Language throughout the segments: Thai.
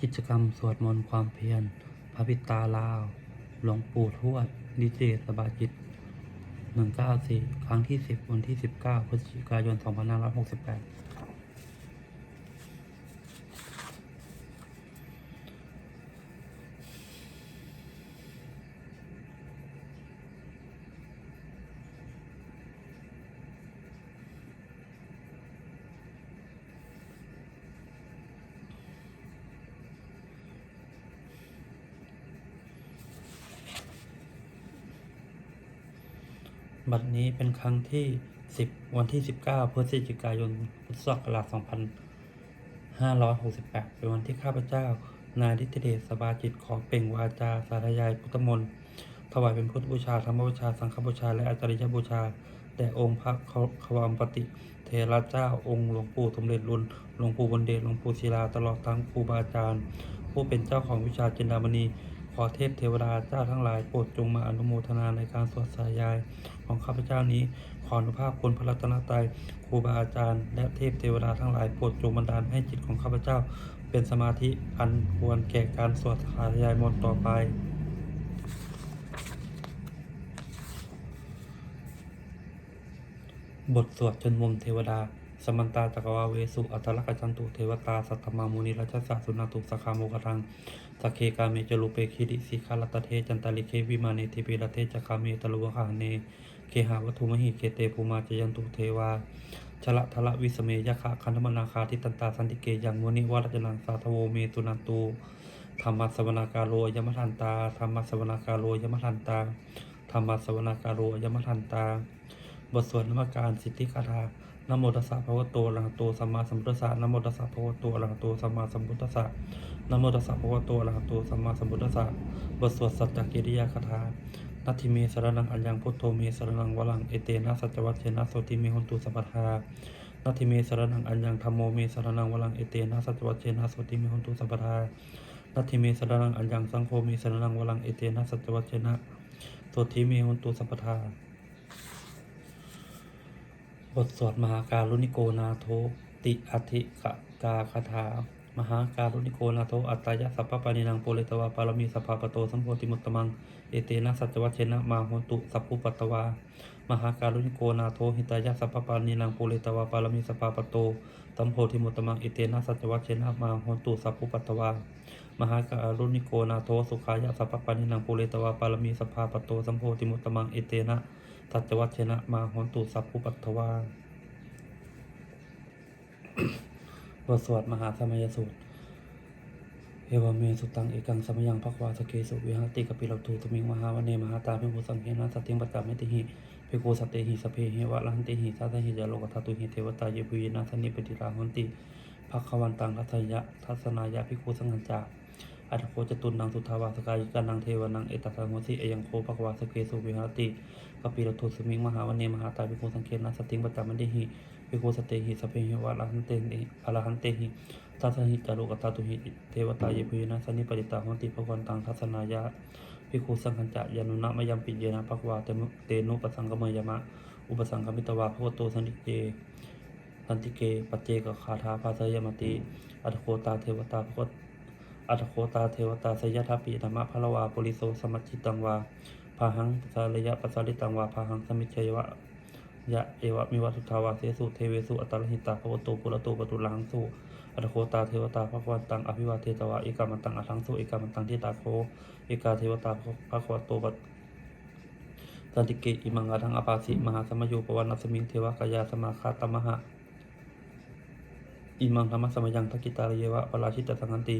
กิจกรรมสวดมนต์ความเพียร พระพิตาลาว หลวงปู่ทวดดิเจสบาจิต194 ครั้งที่ 10 วันที่ 19 พฤศจิกายน 2568 เป็นครั้งที่ 10 วันที่ 19พฤศจิกายนพุทธศักราช2568 เป็นวันที่ข้าพเจ้า นายดิเดชสบาจิตขอเป่งวาจาสาธยายพุทธมนต์ถวายเป็นพุทธบูชาธรรมบูชา สังฆบูชา และอาจาริยบูชาแด่องค์พระขวามปติเทระเจ้าองค์หลวงปู่สมเด็จรุ่นหลวงปู่บนเดชหลวงปู่ศิลาตลอดทั้งครูบาอาจารย์ ผู้เป็นเจ้าของวิชาจินดามณี อเทพเทวดาเจ้าทั้งหลายโปรดจงมาอนุโมทนาในการสวดสายายของข้าพเจ้านี้ ขออนุภาพคุณพระรัตนตรัยครูบาอาจารย์ และเทพเทวดาทั้งหลายโปรดจงบันดาลให้จิตของข้าพเจ้า เป็นสมาธิอันควรแก่การสวดสายายมนต์ต่อไปบทสวดจนมุมเทวดา สมันตาจักรวาเวสุ อัตลักษณ์จันตุเทวตา สัตตมามุนิรัชสะสุนาตุสคาโมกทัง สกเคกาเมจรูเปคิริสิคาลตเทจันตาลิเควิมาเนทิปิรเทจักาเมตลุวหาเน เคหาวัตถุมหิเคเตภูมาจยันตุเทวาชละทละวิสเมยะคะคันธมนาคาทิตันตาสันติเกยังวนิวรัจนังสาทโวเมตุนันตูธรรมสวนากาโรยมทันตาธรรมสวนากาโรยมทันตาธรรมสวนากาโรยมทันตา บทสวดนมการสิทธิคาถา นโมตัสสะภะคะวะโตอะระหะโตสัมมาสัมพุทธัสสะนโมตัสสะภะคะวะโตอะระหะโตสัมมาสัมพุทธัสสะนโมตัสสะภะคะวะโตอะระหะโตสัมมาสัมพุทธัสสะบทสวดสัจจกิริยาคาถานัตถิเมสรนังอัญญังพุทโธเมสรนังวลังเอเตนะสัจวัชเชนะโสติเมหนตุสัพพทานัตถิเมสรนังอัญญังธัมโมเมสรนังวลังเอเตนะสัจวัชเชนะโสติเมหนตุสัพพทานัตถิเมสรนังอัญญังสังโฆเมสรนังวลังเอเตนะสัจวัชเชนะโสติเมหนตุสัพพทา บทสวดมหาการุณิโกนาโทติอธิกกาคาถามหาการุณิโกนาโทอัตตายะสัพพปานินังโปเลตวาปารมีสัพพปโตสัมโพธิมุตตมังเอเตนะสัจวัชเชนะมาโหตุสัพพุปตวามหาการุณิโกนาโทหิตายะสัพพปานินังโปเลตวาปารมีสัพพปโตสัมโพธิมุตตมังเอเตนะสัจวัชเชนะมาโหตุสัพพุปตตวามหาการุณิโกนาโทสุขายะสัพพปานินังโปเลตวาปารมีสัพพปโตสัมโพธิมุตตมังเอเตนะ สัจวัชนะมาโหตุสัพพุปัตตวาบทสวดมหาสมัยสูตร เอวเมสุตังเอกังสมยังภควาสเกสุวิหารติกปิลตูตมิงมหาวเนมหาตาเพิภูสังเฮนะสติงปัจจามิติหิภิกสตเตหิสพเพหิวะลันติหิสัตหิจโลกธาตุหิเทวตาเยปุยนาสนิปติราหุนติภควันตังทัศยะทัศนายะภิกสังฆจาอัตโคจตุนังสุทาวาสกายิกานังเทวนังเอตตังโหสิเอยังโคภควาสเกสุวิหารติ กปิลตูสมิงมหาวเนมหาตาภิกขุสังเกตนะสติงปัจจามิติหิภิกขุสตเตหิสพเพหิวะละหันเตหิอรหันเตหิทัสหิจารุกตาตุหิเทวตาเยปุยนะสันนิปติตาหนติภควันตังทัศนายะภิกขุสังฆัญจะยานุนะมยัมปิเยนะภควาเตมุเตนุปสังกมยมะ อุปสังคมิตวาภวโตสันติเกสันติเกปัจเจกคาถาภาสยมติ อัตโคตาเทวตาภควอัตโคตาเทวตาสยทัพปิธรรมะพะละวาปุริโสสมัจจิตังวา พาหังปสาลยะปสาลิตังวาพาหังสมิเชยวะยะเอวะมิวัตุทาวาเสสุเทเวสุอัตตลหิตาภวโตปุระโตปตุลังสุอัตโคตาเทวตาภควันตังอภิวาเทตวาเอกามันตังอัทังสุเอกามันตังทิตาโคเอกาเทวตาภควโตปสันติเกอิมังอาทังอปาสิมหาสมโยปวันนัสมิงเทวกายาสมาคาตมหะ อิมังธรรมสมยังทกิตาลเยวะปราชิตสังหันติ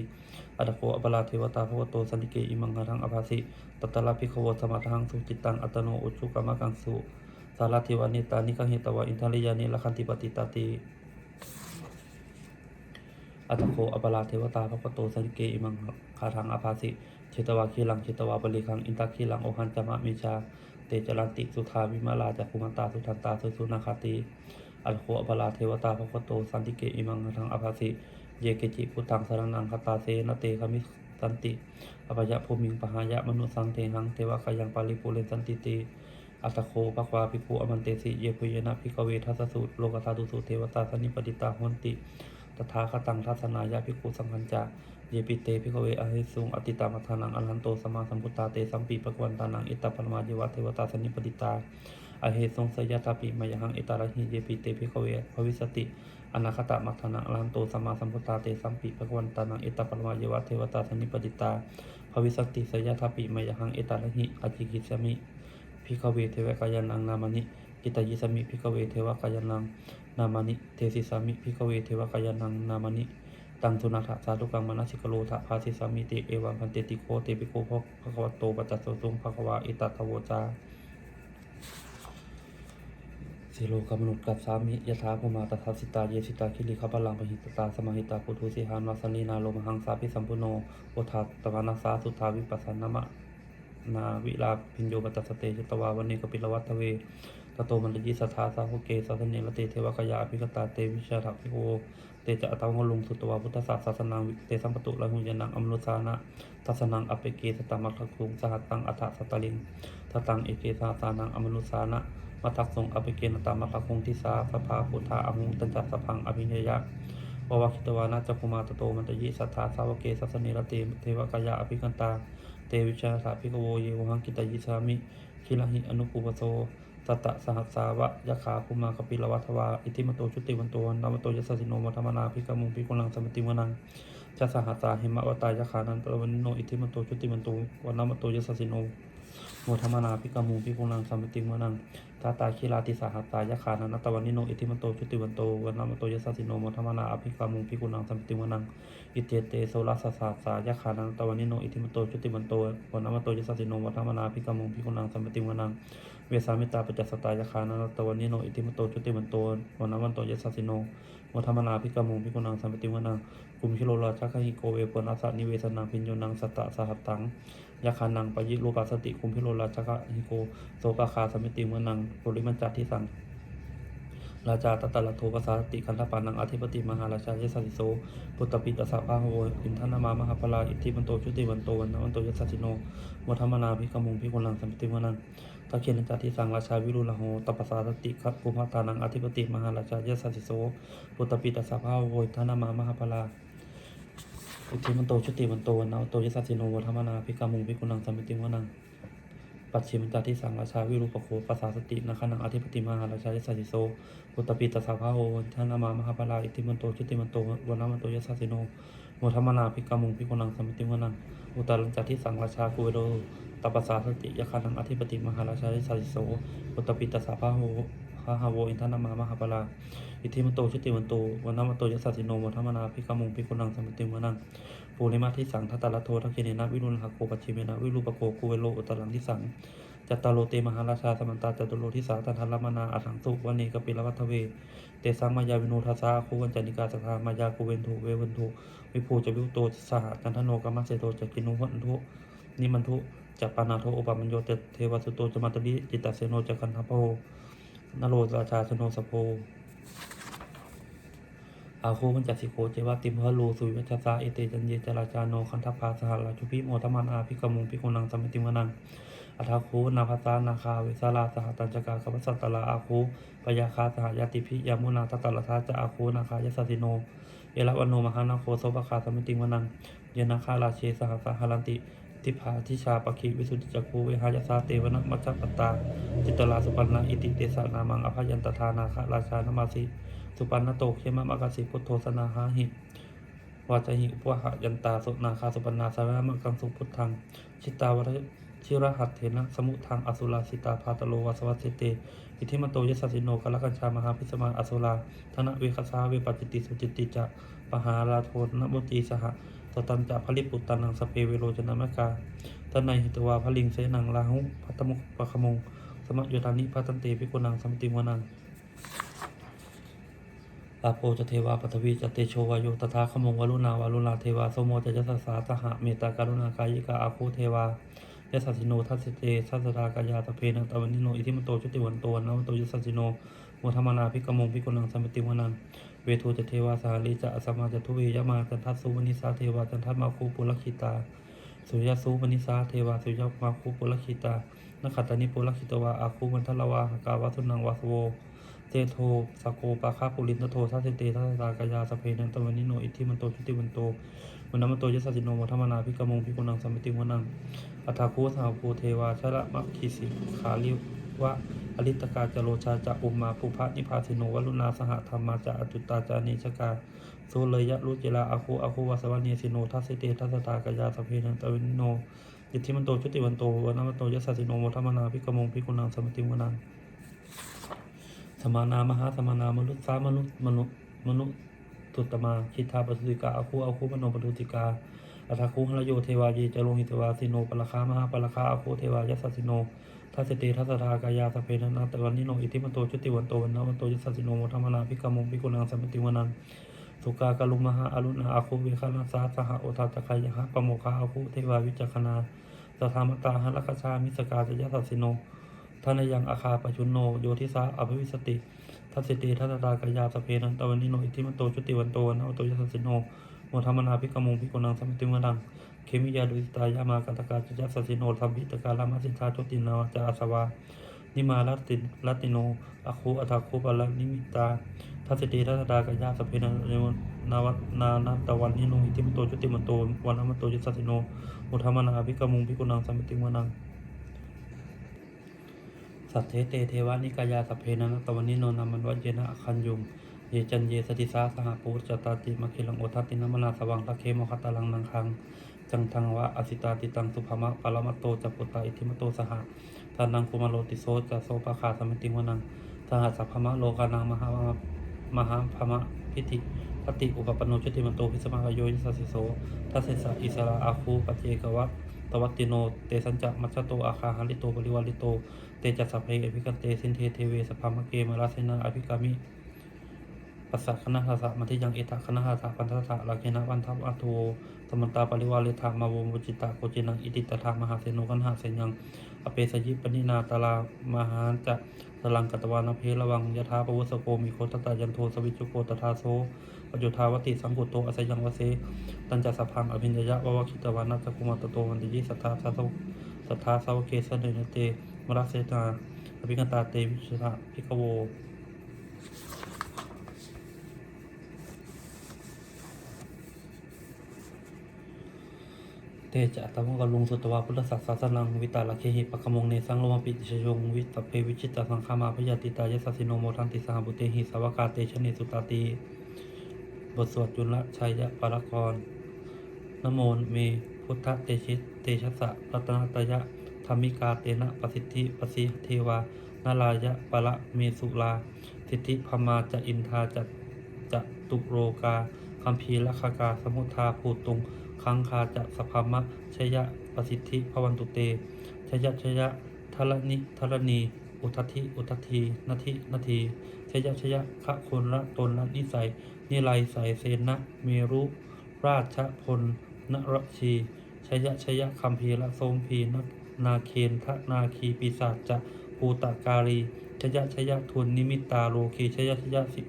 อัตโคอปราเทวตาภวโตสันติเกอิมังอาทังอปาสิตตะลาภิกขวสมาทังสุจิตังอัตโนอุชุกรรมกังสุสาราธิวานิตานิคังเหตวะอินทริยานิละคันติปติตาติอัตโคอปราเทวตาพระปโตสันติเกอิมังคาทังอภาสิเชตวาคีลังเชตวาบริคังอินตาคีลังโอหันจามะมิชาเตจรันติสุทาวิมาลาจักคุมันตาสุทันตาสุสุนาคาติ อัตโคอปราเทวตาพระโตสันติเกอิมังคาทังอาภาสิเยเกจิพุทธังสรนังคตาเสนเตคามิสันติอภยะภูมิงปหายะมนุสังเทหังเทวะกายังปาลิปุเรสันติเตอัตโคภควาภิกขุอมันเตสิเยปุยนะภิกเวทัสสูตรโลกธาตุสูตรเทวตาสนิปติตาหนติตถาคตังทัศนายาภิกขุสังคัญจา เยปิเตภิกเวอหิสุงอติตามัทานังอรหันโตสมาสัมพุทธาเตสัมปีปะกวันตานังอิตตปรมาเยวะเทวตาสนิปติตาอเหสงสยตาปิมยหังอิตาระหิเยปิเตภิกเวภวิสติอนาคตมัทานังอรหันโตสมาสัมพุทธาเตสัมปิภะคะวันตานังเอตตปรมาเยวะเทวตาสนิปติตาภวิสติสยทัปปิมยหังเอตาระหิอจิกิสมิพิกเวเทวกายานังนามานิกิตายิสมิพิกเวเทวกายานังนามานิเทสิสามิพิกเวเทวกายานังนามานิ ตังสุนัทะสาธุกังมนัสิกโลทะภาสิสามิติเอวังพันเตติโกเตปิโกภภะคะวะโตปัจจสสุงภะคะวะอิตัตถโวจาสิโลกมนุษย์กัสสามิยถาภูมาตถาสิตาเยสิตาคิริขพลังปหิตตาสมาหิตาปุถุสิหานัสนีนาโลมหังสาพิสัมปุโนโอทัตตวานาสาสุทาวิปัสสนามะนาวิลาพิญโยปัตสเตจตวาวันเนกปิลวัตเว โตมันตยิสัทธาสาหุเกสัสเนรเตเทวกายาภิกตาเตวิชาถักพิโกเตจะอัตวงลุงสุตวาพุทธศาสสนังเตสัมปตุละหุยนังอมนุสานะทัสนังอเปเกสตามัคคุงสหัตตังอัฏฐสตลิงทตังเอเกสาสานังอมนุสานะมัทักสงอภิเกณตามัทคงทิสาสภาพุทธาอหุตัญจัสสพังอภิเนยะววคิตวานาจักุมาตโตมันตยิสัทธาสาวเกสัสเนรเตเทวกายาอภิกันตาเตวิชาสาภิกโวเยวหังกิตยิสามิคิลหิอนุปูปโส สัตตะสหัสสาวะยะขาภูมากปิลวัทวา อิทิมโตชุติวันโตนามโตยศสสิโนมัทมนาภิกมุงภิกุลังสมติวนังจะสหัสสาหิมะวตายะขานันตะวันโนอิทิมโตชุติวันโตวันนามโตยศสสิโนมธรรมนาพิกามุงพิกุลังสมติมวนัง ตาตาคิลาติสาหัตตายะขานันตวันนิโนอิทิมันโตชุติวันโตวันนามโตยสสสิโนโมทมนาอภิกามูพิกุลังสัมปติมวนังอิเตเตโซลัสสาสายะขานันตวันนิโนอิทิมันโตชุติวันโตวันนามโตยสสสิโนโมทมนาพิกามูพิกุลังสัมปติมวนังเวสามิตาปัจจสตายะขานันตวันนิโนอิทิมันโตชุติวันโตวันนามโตยสสสิโนโมทมนาพิกามูพิกุลังสัมปติมวนังกุมคิโลราชคหิโกเวปนัสสนิเวสนังพิญโยนังสัตตะสหัตตัง ยาคานังปยิรูปาสติคุมพิโรราชกะหิโกโสกาคาสมิติเมือนังปุริมันจัดที่สังราชาตตะละโทภาษาติคันธปานังอธิปติมหาราชาเยสสิโสปุตตปิตสะพาโหอินทนามามหาพลาอิทธิมันโตชุติวันโตวันนวันโตยสัสสิโนวัฒมนาภิกมุงพิกุลังสมิติเมือนังตะเคียนจัดที่สั่งราชาวิรุลโหตปสาสติคัตภูมิตานังอธิปติมหาราชาเยสสิโสปุตตปิตสะพาโหอินทนามามหาพลา อุทิมันโตชุติมันโตวันนาโตยสัสสิโนวัฒมนาภิกามุงภิกุนังสัมมิติวนังปัจฉิมจาทิสังราชาวิรูปโคปัสสาสตินาคานังอธิปติมหาราชายัสสิโสปุตตปิตสาภาโหทานามามหาปลาอิติมันโตชุติมันโตวันนามันโตยัสสิโนวัฒมนาภิกามุงภิกุนังสัมมิติวนังอุตาลังจาทิสังราชากุเวโดตปัสสาสติยาคานังอธิปติมหาราชายัสสิโสปุตตปิตสาภาโห หาหาโวอินทนามามหาปลาอิทิมันโตชุติมันโตวันนามันโตยัสสิโนวัฒมนาภิกามุงภิกุนังสมิติวนังปูริมาที่สังทัตตาลโททักเกเนนะวิรุณหโกปชิเมนะวิรูปโกกุเวโลอุตรังที่สังจัตตาโลเตมหาราชาสมันตาจตุโลทิสาตันทัลมนาอัถังสุวันเนกปิลวัทเว เตสังมายาวิโนทัสสาคูวันจันิกาสขามายาคูเวนทุเววันทุวิภูจะวิวโตสหจันทโนกัมมัสเสโตจะกินุหันทุนิมันทุจะปานาโทอุปมัญโยเตเทวสุโตจะมัตติจิตตเสโนจะกันทพโพ นโรราชาสโนสโพอาโคมันจัดสิโคเจวาติมพะโลสุวิวัชสาเอเตจันเยจราจาโนคันทพาสหราชุพิโมทมันอาภิกมุงภิกุนังสมิติมนังอัทาคูนาภาษานาคาเวสาลาสหตัญจกาคัพสัตตลาอาคูปยาคาสหยาติพิยามุนาตตลทาจะอาคูนาคายสสิโน เอราวันโนมหานาโคโสภคาสมมิติมนัง เยนาคาราเชสหสหรันติ ทิพาทิชาปะคิวิสุทธิจักคูเวหายสาเตวนะมัจจปตา จิตตลาสุปันนาอิติเตสานามังอภยันตทานาคาราชานมาสิสุปันนโตเขมะมะกสิพุทโธสนาหาหิวาจหิอุปหะยันตาสุนาคาสุปันนาสารมะกังสุพุทธังชิตาวรชิรหัตเถนะสมุทังอสุราสิตาพาตโลวัสวัสเตอิทิมโตยสสสิโนกลกัญชามหาพิสมาอสุราธนเวคสาเวปจิติสุจิตติจะปหาราโทนบุจีสห สตันจะผลิปุตตันังสเปเวโรจนามกาตนัยหิตวาพลิงเสนังลาหุพัตมุปะขมง สมะโยธานิพัตันเตพิกุนังสมติวนังอาโปจะเทวาปฐวีจะเตโชวายโยตถาขมงวรุณาวารุณาเทวาโสโมจะยัสสาสหะเมตตาการุณากายิกาอาคูเทวายสสสิโนทัสสิเตทัสสรากายาตะเพนังตวันิโนอิทิมโตชุติวันโตนะวันโตยสสสิโนโมธรรมนาภิกมงภิกุนังสมติวนัง เวทูจะเทวาสาลีจะอสมาจะทุเวยมาจันทัสสุวนิสาเทวาจันทัสมาคูปุลคิตา สุริยสุวนิสาเทวาสุริยมาคูปุลคิตานขัตานิปุลคิตวาอาคูมันทลวาหกาวาสุนังวาสโวเจโทสโกปาคาปุรินโททัสเสเตทัสตากายาสเพนันตวันนิโนอิทิมันโตชุติวันโตวันนมันโตยสสสิโนวัฒมนาพิกมงพิกุณังสัมมิติวนังอัฏฐาคูสหภูเทวาชละมัคคิสิขาลิวะ อลิตกาจโรชาจะอุมมาภูพะนิพาสิโนวลุณาสหธรรมาจะอจุตตาจานิชกาโซเลยะรุจิลาอาคูอาคูวาสวานีสิโนทัสเสเตทัสตากายาสพเพนันตวันโนอิทธิมันโตชุติวันโตวันนมันโตยสสสิโนวัฒมนาพิกมงพิกุณังสมมิติวนังสมานามหาสมานามนุษย์สามนุษย์มนุษย์มนุษย์ตุตมาคิทาปตุติกาอาคูอาคูมโนปุติกาอัตคูหรโยเทวาเยจโลหิตวาสิโนปละคามหาปละคาอาคูเทวายัสสสิโน ทัสสติทัสสทากายาสเพนันตวันนิโนอิติมันโตชุติวันโตวันนวันโตยัสสสิโนโมธรรมนาภิกขมงภิกุณังสัมปติวนังสุกากาลุมหาอรุณาอาคูเวคานาสาสหโอทัตตะคายะปโมคาอาคูเทวาวิจักขนาสธามตาหะลักชามิสกาจยัสสสิโนทานยังอาคาปชุนโนโยทิสาอภิวิสติทัสสิติทัสตากายาสเพนันตวันนิโนอิทิมันโตชุติวันโตนะโตยสัสสิโนโมธรรมนาภิกขมงภิกุณังสัมติมนัง เคมิยาดุสิตายามากัตกาจยัสสิโนธรรมพิตกาลามาสินทาจุตินาวจาอาสวานิมาลัตติลัตติโนอะคูอัตาคูปะลนิมิตาทัสสิติทัสตากายาสเพนนนาวนานาตวันนิโนอิทิมโตชุติมันโตวันนมโตยสัสสิโนโมธรรมนาภิกขมงภิกุณังสัมติมนังสัทเทเตเทวานิกายาสเพนันตวันนิโนนามันวัจเจนะคันยุงเยจันเยสติสาสหปูจตาติมะคิลังโอทัตินมนาสวังตะเคมคัตตาลังนังคัง จังทังวะอสิตาติตังสุภมะปรมัตโตจัปปุตตาอิทิมโตสหะทานังคุมาโลติโซจะโซปะคาสมิติวนังสหัสสัพพมะโลกานังมหามหาพมะพิธิปฏิอุปปโนชติมันโตพิสมากโยยิสัสสิโสทัสเสสะอิสระอาคูปเจกวะตวัตติโน เตสัญจะมัชโตอาคาหาริโตบริวาริโต เตจัสสะเพอภิกันเตสินเทเทเวสพามะเกมราเสนาอภิกามิ ปัสสะคณะหาสะมัธิยังเอตะคณะหาสะปันทัสสะลาเคนะวันทัพอัตโทสมันตาปริวาเลธามาวมุจิตาโกจินังอิติตถามหาเสนุกันหาเสยังอเปสยิปนินาตาลามหาจะตลังกัตวานเพระวังยถาปวุสโกมีโคตตายันโทสวิจุโกตถาโซปจุทาวติสังกุโตอสยังวเสตัญจสัพพังอภิญญยะววคิตวานัสกุมตโตวันติยิสัทธาสัตโตสัทธาสาวเกสเนเตมรัสเสนาอภิกันตาเตวิชระพิกโว เตจะตมงกลุงสุตวาพุทธศักดิ์สนังวิตาลเคหิปะกมงเนสังโลมปิชยงวิตเพวิชิตสังขามาพยาติตายสัสสิโนโมทันติสหบุเตหิสาวกาเตชนิสุตาตีบทสวดจุลชัยยะปรกรนโมเมพุทธเตชิตเตชะสะรัตนตยะธรรมิกาเตนะปสิทธิปสิเทวานาลายะปะละเมสุลา สิทธิพมาจะอินทาจะจะตุโรกาคัมภีรคกาสมุทาภูตุง คังคาจะสภามะชยะประสิทธิพวันตุเตชยะชยะทรณิทรณี อุทัติอุทัทีนาทินาทีชยะชยะคะคนละตนละนิสัยนิไลใสยเสนะเมรุราชพลนรชีชยะชยะคัมภีระโสมพีนนาเคนทนาคีปีศาจจะภูตาการีชยะชยะทุนนิมิตตาโลคีชยะชยะสิง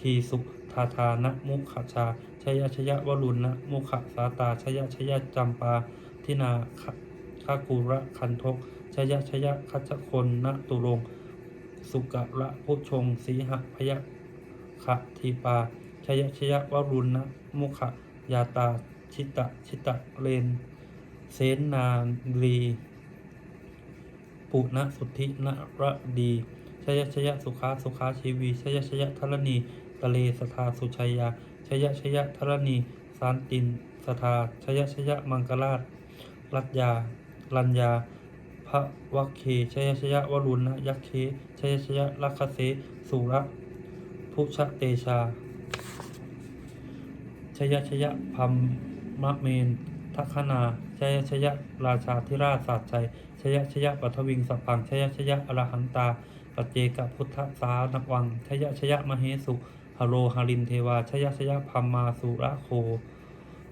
คีสุทาทานะมุขชา ชยชยะวรุณนะมุขสาตาชยชยะจำปาทินาคากุระคันทกชยชยะคัจคนนะตุรงสุกะระพุชงสีหพยะขะทีปาชยชยะวรุณนะมุขยาตาชิตะชิตะเลนเสนนาลีปุณสุทธินรดีชยชยะสุขาสุขาชีวีชยชยะธรณีตะเลสทาสุชัยยา ชยชยธรณี สานตินสทาชยชยมังกราช รัตยารัญญา พระวัคเคชยชยวรุณยักเคชยชยลัคเสสุระพุชเตชา ชยชยพัมมะเมนทัคนา ชยชยราชาธิราชศาสตร์ชัยชยชยปัทวิงสัพพัง ชยชยอรหันตา ปัจเจกพุทธสานวัง ชยชยมเหสุ หโรหารินเทวาชยชยะพัมมาสุระโค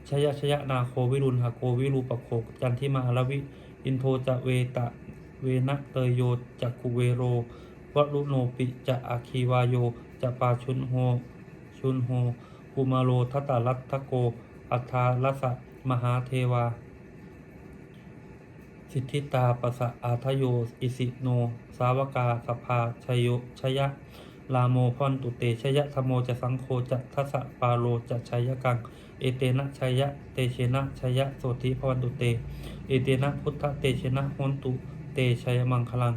ชยชยะนาโควิรุณหโกวิรูปโคจันทิมาลวิอินโทจะเวตะเวนะเตยโยจักคุเวโรวรุโนปิจะอาคีวาโยจะปาชุนโฮชุนโฮกุมาโลทัตารัตทโก อัฏฐาลสสะมหาเทวา สิทธิตาปะสะอาทโย อิสิโน สาวกาสภาชยโยชยะ ลาโมพอนตุเตชยะธโมจะสังโฆจะทัสสะปาโลจะชัยกัง เอเตนะชัยะเตเชนะชัยะโสติพวันตุเต เอเตนะพุทธเตเชนะโหนตุเตชัยมังคลัง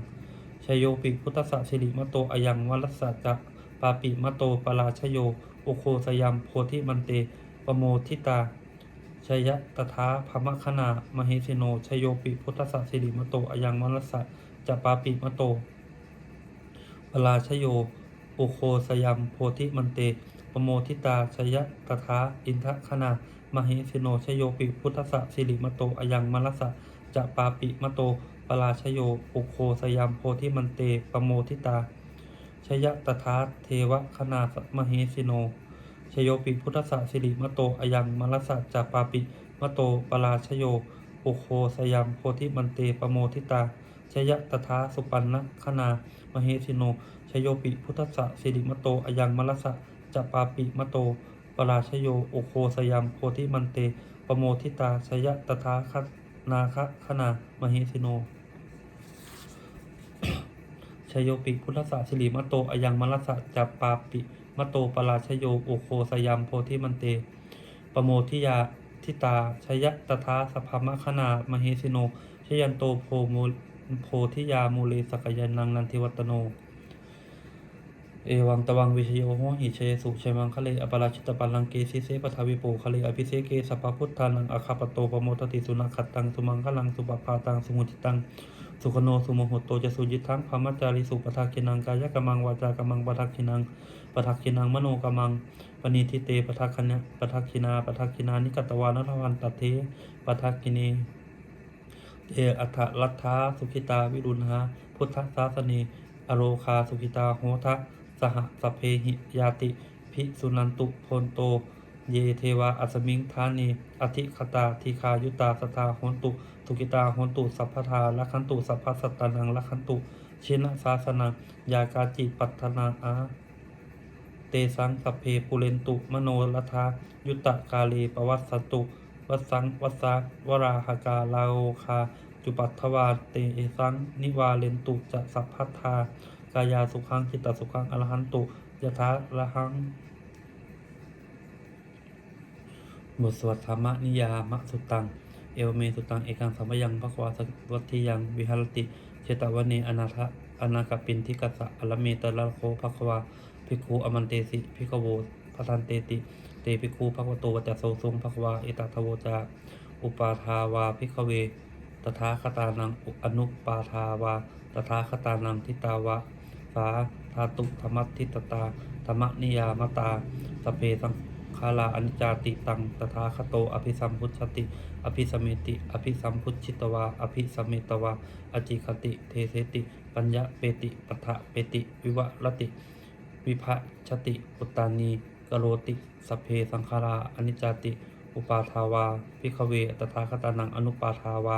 ชยโยปิพุทธสะสิริมโตอายังวัลสสะจะปาปิมโตปราชโยโอโคสยามโพธิมันเตปโมทิตาชยะตถาภมคณามเหสิโนชโยปิพุทธสะสิริมโตอายังวัลสสะจะปาปิมโตปราชโย ปุโคสยัมโพธิมันเตปโมทิตาชยะตถาอินทคณามเหสิโนชโยปิพุทธะสิริมโตอยังมลัสสะจะปาปิมโตปราชโยปุโคสยัมโพธิมันเตปโมทิตา ชยะตถาเทวคณามเหสิโน ชโยปิพุทธะสิริมโตอยังมลัสสะจะปาปิมโตปราชโยปุโคสยัมโพธิมันเตปโมทิตา ชยะตถาสุปันนะคณามเหสิโน ชโยปิพุทธะสิริมโตอายังมลสะจะปาปิมโต ปราชโยโอโคสยามโพธิมันเต ปโมทิตาชยะตถาคนาคะคณามเหสิโนชโยปิพุทธะสิริมโตอายังมลสะจะปาปิมโต ปราชโยโอโคสยามโพธิมันเต ปโมทิยาทิตาชยะตถาสภามคณามเหสิโนชยันโตโพโมโพธิยามูเลสกยานังนันทิวัตโน เอวังตวังวิชโยโหหิเชสุเชมังคะเลอปราชิตปัลลังเกสิเสปทาวิโปคะเลอภิเสเกสัพพุทธานังอาคาปโตปโมทติสุนัขขัตตังสุมังคะลังสุปปาตังสุมุติตังสุขโนสุโมโหโตจะสุจิตังพามจาริสุปทาคินังกายกมังวาจากมังปทักคินังปทักคินังมโนกมังปณิทิเตปทักขณะปทักคินาปทักคินานิกตวานทวันตเทปทักคินีเออัฏฐลัทธาสุขิตาวิรุณหาพุทธศาสนีอโรคาสุขิตาโหทะ สหสเพหิยาติ ภิสุนันตุโพนโต เยเทวาอัสมิงธานีอธิคตาทีคายุตาสทาหนตุสุกิตาหนตุสัพพทาละคันตุสัพพสัตตานังละคันตุ ชินะศาสนายากาจิปัตนาอาเตสังสัพเพปุเรนตุ มโนลทายุตตะกาเลปวัสสตุวัสสังวัสสาวราหกาลาโอคา จุปัตถวาเตสังนิวาเลนตุจะสัพพทธา กายาสุขังจิตตสุขังอรหันตุยถาละหังบทสวดธรรมนิยามะสุตัง เอวเมสุตัง เอกังสัมยังภควาสวัติยังวิหารติ เชตวเนอนาทะอนาคปินทิกัสสะอลเมตระโคภควาภิกขุอมันเตสิภิกโวพทันเตติ เตภิกขุภควโตวัจโสทรงภควาเอตทโวจาอุปาทาวาภิกเวตถาคตานังอนุปาทาวาตถาคตานังทิตาวะ สาธาตุธรรมทิตตาธรรมนิยามตาสเพสังคาลาอนิจจติตังตถาคโต อภิสัมพุชติ อภิสมเมติ อภิสัมพุทชิตวา อภิสมเมตวา อจิคติ เทเสติ ปัญญะเปติปัฏฐะเปติ วิวะรติ วิภะชติอุตตานีกโรติสเพสังขาราอนิจจติ อุปาทาวาพิกเวตถาคตานังอนุปาทาวา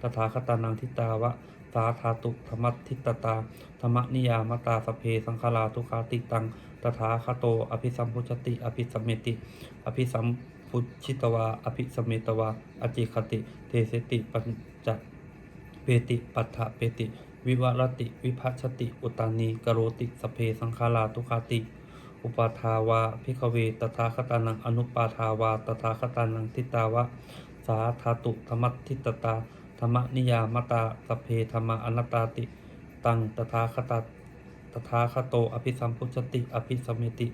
ตถาคตานังทิตาวะ สาธาตุธรรมทิตตาธรรมนิยามตาสเพสังขาราทุกขาติตังตถาคโต อภิสัมพุชติ อภิสัมเมติ อภิสัมพุชิตวา อภิสัมเมตวา อจิคติ เทเสติปัญจเปติปัฏฐเปติ วิวรติ วิภัชติ อุตานีกโรติสเพสังขาราทุกขาติอุปาทาวาพิกเวตถาคตานังอนุปาทาวาตถาคตานังทิตาวะ สาธาตุธรรมทิตตา รรมนิยามตาสเพธรรมอนัตตาติตังตถาคตาตถาคโต อภิสัมพุชติ อภิสมเมติ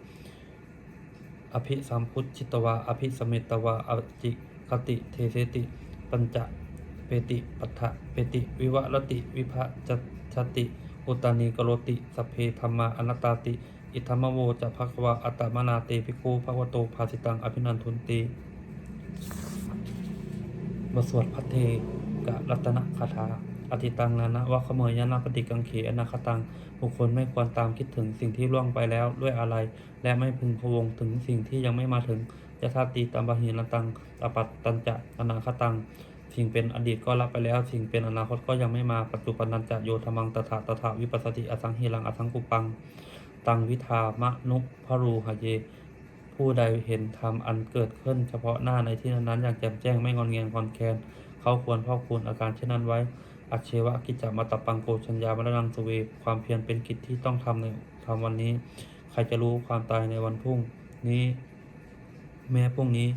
อภิสัมพุชิตวาอภิสมเมตวาอจิคติเทเสติ ปัญจเปติปัฏฐะเปติวิวะรติวิภะจัตชติอุตานีกโรติสเพธรรมาอนัตตาติ อิธรรมโวจะภควาอัตมนาเตภิกขุภควโตภาสิตังอภินันทุนติบสวดพัทเท กะรัตนคาถาอธิตังนานะวะขเมยยานาปฏิกังเขอนาคตังบุคคลไม่ควรตามคิดถึงสิ่งที่ล่วงไปแล้วด้วยอะไร และไม่พึงพวงถึงสิ่งที่ยังไม่มาถึงยะธาติตัมบาหินตังอปัตตัญจะอนาคตัง สิ่งเป็นอดีตก็รับไปแล้ว สิ่งเป็นอนาคตก็ยังไม่มาปัจจุบันนันจะโยธรรมังตถาตถาวิปัสสติอสังหิรังอสังกุปัง ตังวิทามะนุพรูหะเย ผู้ใดเห็นธรรมอันเกิดขึ้นเฉพาะหน้าในที่นั้นๆอย่างแจ่มแจ้งไม่งอนเงียนคอนแคน เขาควรพ่อคูณอาการเช่นนั้นไว้ อัจเชวะกิจจามาตปังโกชัญญามรณังสุเวความเพียรเป็นกิจที่ต้องทำในทำวันนี้ ใครจะรู้ความตายในวันพรุ่งนี้ แม้พรุ่งนี้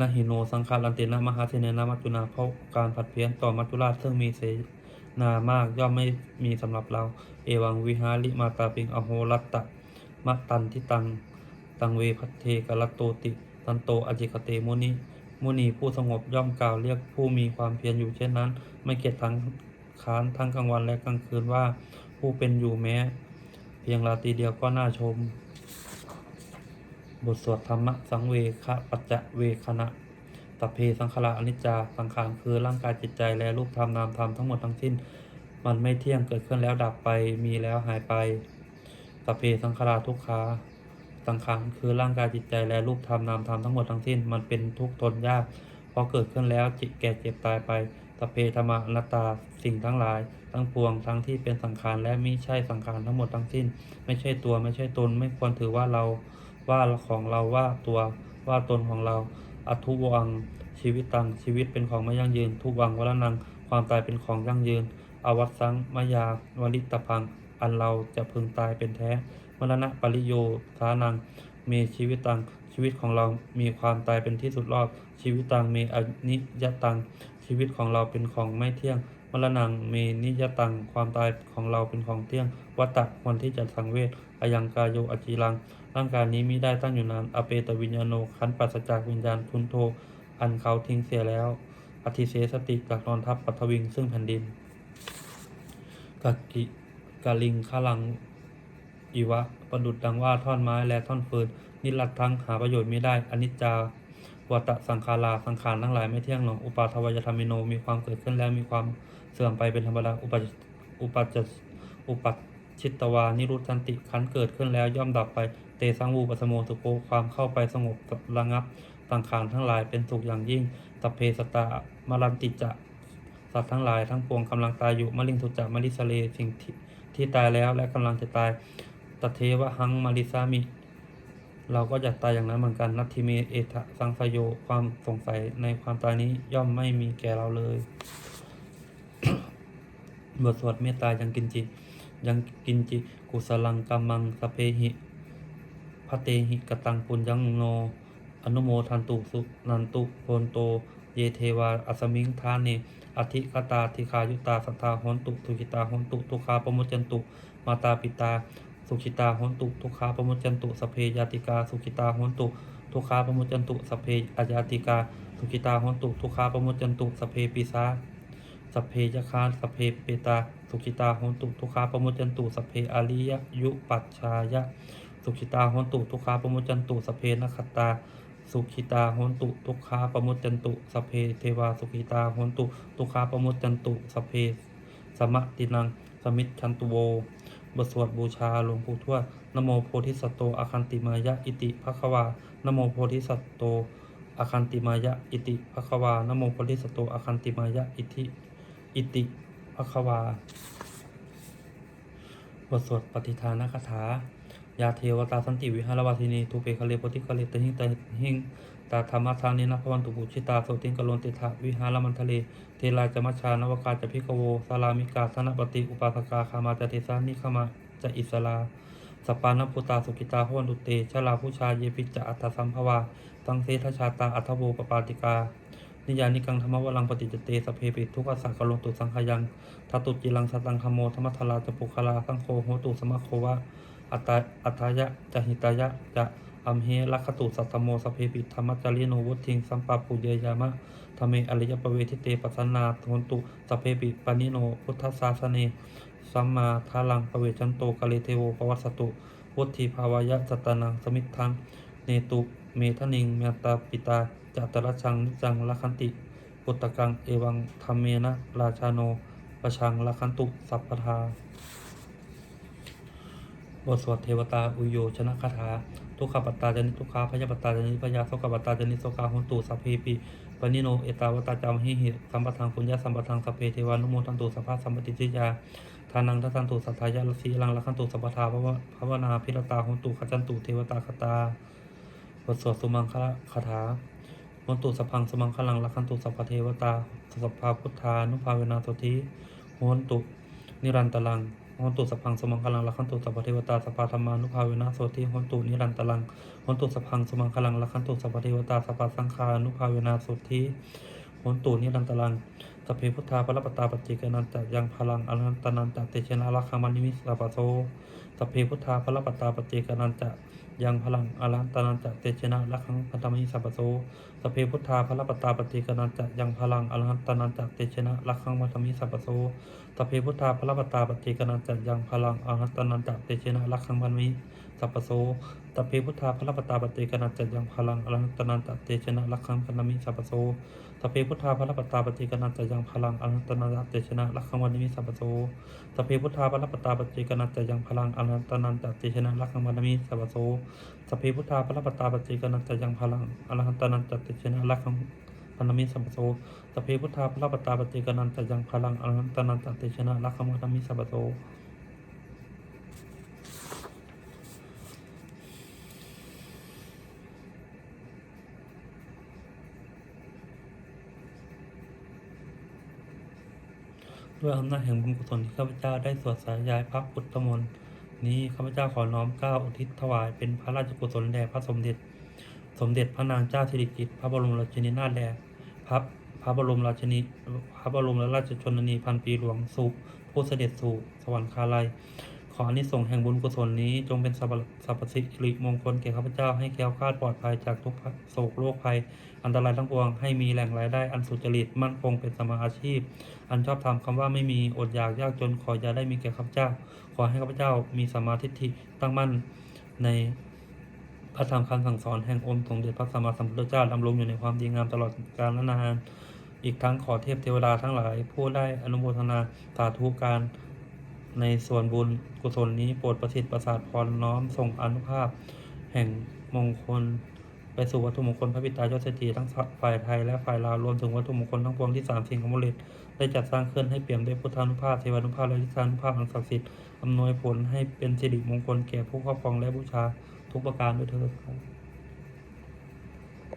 นาหิโนสังคารันเตนะมหาเทเนนะมัจจุนาเพราะการผัดเพี้ยนต่อมัจจุราชซึ่งมีเสนามากย่อมไม่มีสำหรับเรา เอวังวิหาริมาตาปิงอโหรัตตะมะตันทิตัง ตังเวพัทเทกรัตโตติ ตันโตอจิกเตมุนิ มุนีผู้สงบย่อมกล่าวเรียกผู้มีความเพียรอยู่เช่นนั้น ไม่เกียจทั้งค้านทั้งกลางวันและกลางคืนว่าผู้เป็นอยู่แม้ เพียงราตรีเดียวก็น่าชม บทสวดธรรมะสังเวคะปัจจะเวคณะตเพสังขารอนิจจาสังขารคือร่างกายจิตใจและรูปธรรมนามธรรมทั้งหมดทั้งสิ้น มันไม่เที่ยงเกิดขึ้นแล้วดับไปมีแล้วหายไปตเพสังขาราทุกขา สังขารคือร่างกายจิตใจและรูปธรรมนามธรรมทั้งหมดทั้งสิ้นมันเป็นทุกข์ทนยากพราะเกิดขึ้นแล้วจิตแก่เจ็บตายไปตเพธรรมอนัตตาสิ่งทั้งหลาย ทั้งปวงทั้งที่เป็นสังขารและไมิใช่สังขารทั้งหมดทั้งสิ้น ไม่ใช่ตัวไม่ใช่ตนไม่ควรถือว่าเราว่าของเราว่าตัวว่าตนของเราอัทุวังชีวิตตังชีวิตเป็นของไม่ยั่งยืน ทุวังวรนังความตายเป็นของยั่งยืน อวัตสังมายาวลิตพังอันเราจะพึงตายเป็นแท้ มรณะปริโยสานังมีชีวิตตังชีวิตของเรามีความตายเป็นที่สุดรอบ ชีวิตตังมีอนิยตัง ชีวิตของเราเป็นของไม่เที่ยงมรณังมีนิยตัง ความตายของเราเป็นของเที่ยง วัตตะควรที่จะสังเวชอายังกายโยอจีรัง ร่างกายนี้มิได้ตั้งอยู่นาน อเปตวิญญาโนขันปราศจากวิญญาณพุนโท อันเขาทิ้งเสียแล้ว อธิเสสติจากนอนทับปัทวิงซึ่งแผ่นดินกะกิกะลิงขลัง อีวะ ประดุดดังว่าท่อนไม้และท่อนฟืน นิรัตทั้งหาประโยชน์ไม่ได้อนิจจาวัตะสังขาราสังขารทั้งหลายไม่เที่ยงหนออุปาทวยธรรมิโนมีความเกิดขึ้นแล้วมีความเสื่อมไปเป็นธรรมดาอุปจอุปัจจอุปัชชิตตวานิรุตันติขันเกิดขึ้นแล้วย่อมดับไป เตสังวูปสโมสุโกความเข้าไปสงบระงับสังขารทั้งหลายเป็นสุขอย่างยิ่งตเพสตามารันติจะสัตว์ทั้งหลายทั้งปวงกำลังตายอยู่มลิงทุจะมลิสเลสิ่งที่ที่ตายแล้วและกำลังจะตาย ตเทวะหังมาริสามิ เราก็จะตายอย่างนั้นเหมือนกันนัตทิเมเอทะสังสยโยความสงสัยในความตายนี้ย่อมไม่มีแก่เราเลยบทสวดเมตตายังกินจิ ยังกินจิ กุสลังกัมมังสเพหิพระเตหิกตังปุญญังโน อนุโมทันตุสุนันตุโพนโต เยเทวา อัสมิงทานเนอธิกตาธิคายุตาสัทธาหนตุทุกิตาหนตุ ทุคาปมุจันตุ มาตาปิตา สุขิตาโหนตุทุคาปมุจจันตุสเพยาติกา สุขิตาโหนตุทุคาปมุจจันตุสเพอายาติกา สุขิตาโหนตุทุคาปมุจจันตุสเพปิสาสเพยคาสเพเปตา สุขิตาโหนตุทุคาปมุจจันตุสเพอาริยยุปัชชายะ สุขิตาโหนตุทุคาปมุจจันตุสเพนคตาสุขิตาโหนตุทุกขาปมุจจันตุสเพเทวาสุขิตาโหนตุทุกขาปมุจจันตุสเพสมะตินังสมิทชันตุโว บทสวดบูชาหลวงปู่ทวดนโมโพธิสัตโตอาคันติมายะอิติภควานโมโพธิสัตโตอาคันติมายะอิติภควานโมโพธิสัตโตอาคันติมายะอิติอิติภควาบทสวดปฏิทานคาถายาเทวตาสันติวิหารวาทินีทุเปคเลโพธิคเลตหิงตหิงตาธรรมทานินะพวันตุปุชิตาโสติงกะโลนติทะวิหารมันทะเล ทลาจมัชชานวกาจะพิกโวสารามิกาสนปฏิอุปาสกาคามาจะเทสานิขมาจะอิสลาสปานปุตาสุกิตาพวันตุเตชลาผู้ชาเยปิจะอัตสัมภวาตังเสทชาตาอัทโวปปาติกา นิยานิกังธรรมวรังปฏิจเตสเพปิทุกขสังกโลตุสังขยังทัตุจิลังสตังคโมธรรมทลาจปุคลาสังโฆโหตุสมะโควะอัตตาอัตยะจะหิตายะจะ อัมเหลักขตุสัตโมสพเพปิธรรมจาริโนวุทิงสัมปปุเยยามะธรรมเมอริยปเวทิเตปัสนาโทนตุสพเพปิปานิโนพุทธศาสเนสัมมาทาลังปเวชันโตกะเลเทโวปวัสตุวุฒิภาวายะจัตานังสมิทธังเนตุเมทนิงเมตตาปิตาจัตตระชังนิจังละคันติปุตตะกังเอวังธรรมเมนะราชาโนประชังละคันตุสัพพทา บทสวดเทวตาอุโยชนะคาถาทุกขปัตตาจนิทุกขาพยาปัตตาจนิพยาโสกปัตตาจนิโสกาหุนตุสัพเพปิปนิโนเอตาวตาจามหิหิสัมปทังปุญญาสัมปทังสัพเพเทวานุโมทันตุสัพพะสัมปติจิยาทานังทัตันตุสัทธายาลสีลังละขันตุสัพพทาภวะวนาพิรตาหุนตุขจันตุเทวตาคตาบทสวดสุมังคละคาถาหุนตุสัพพังสุมังคลังละขันตุสัพพเทวตาสัพพาพุทธานุภาเวนาสธินตุนิรันตลัง หนตุสัพพังสมังคลังละขันตุสัพพเทวตาสัพพะธรรมานุภาเวนะโสติโหนตุนิรันตลังโหนตุสัพพังสมังคลังละขันตุสัพพเทวตาสัพพะสังฆานุภาเวนะโสติโหนตุนิรันตลังสัพเพพุทธาปรปตาปจเกนันจะยังพลังอนันตนันจะเตชนะลักขมันิมิสสัพพโสสัพเพพุทธาปรปตาปจเกนันจะยังพลังอนันตนันจะเตชนะลักขังพันธมิสัพพโสสัพเพพุทธาปรปตาปจเกนันจะยังพลังอนันตนันจะเตชนะลักขังพันธมิสัพพโส สัพเพพุทธาพระปตตาปฏิกนันจัยังพลังอาหัตตนันจัเตชนะลักขังพันมิสัพพโสสัพเพพุทธาพระปตตาปฏิกนันจัยังพลังอาหัตตนันจัเตชนะลักขังพันมิสัพพโสสัพเพพุทธาพระปตตาปฏิกนันจัยังพลังอาหัตตนันจัเตชนะลักขังพันมิสัพพโสสัพเพพุทธาพระปตตาปฏิกนันจัยังพลังอาหัตตนันจัเตชนะลักขังพันมิสัพพโสสัพเพพุทธาพระปตตาปฏิกนันจัยังพลังอาหัตตนันจัเตชนะลักขัง พันมิสัมปโสสเพพุทธาพระปตตาปฏิกนันตยังพลังอนันตนันตเตชนะลักขมัตมิสัมปโสด้วยอำนาจแห่งบุญกุศลที่ข้าพเจ้าได้สวดสายยายพระพุทธมนต์นี้ข้าพเจ้าขอน้อมเกล้าอุทิศถวายเป็นพระราชกุศลแด่พระสมเด็จ สมเด็จพระนางเจ้าสิริกิติ์พระบรมราชินีนาถแด่พระพระบรมราชินีพระบรมราชชนนีพันปีหลวงสุผู้เสด็จสู่สวรรคาลัย ขออนิสงส์แห่งบุญกุศลนี้ จงเป็นสัพสัพสิริมงคลแก่ข้าพเจ้าให้แคล้วคลาดปลอดภัยจากทุกโศกโรคภัย อันตรายทั้งปวงให้มีแหล่งรายได้อันสุจริตมั่นคงเป็นสมมาอาชีพ อันชอบธรรมคำว่าไม่มีอดอยากยากจนขออย่าได้มีแก่ข้าพเจ้า ขอให้ข้าพเจ้ามีสมาทิฏฐิตั้งมั่นใน พระธรรมคำสั่งสอนแห่งองค์สมเด็จพระสัมมาสัมพุทธเจ้าดำรงอยู่ในความดีงามตลอดกาลนาน อีกทั้งขอเทพเทวดาทั้งหลาย ผู้ได้อนุโมทนาสาธุการในส่วนบุญกุศลนี้โปรดประสิทธิ์ประสาทพรน้อมส่งอนุภาพ แห่งมงคล ไปสู่วัตถุมงคลพระบิดายอดเศรษฐีทั้งฝ่ายไทยและฝ่ายลาวรวมถึงวัตถุมงคลทั้งปวงที่สามสิ่งของมฤตได้จัดสร้างขึ้นให้เปี่ยมด้วยพุทธานุภาพเทวานุภาพและทิศานุภาพอันศักดิ์สิทธิ์อำนวยผลให้เป็นสิริมงคลแก่ผู้ครอบครองและบูชา ทุกประการด้วยเถิดครับ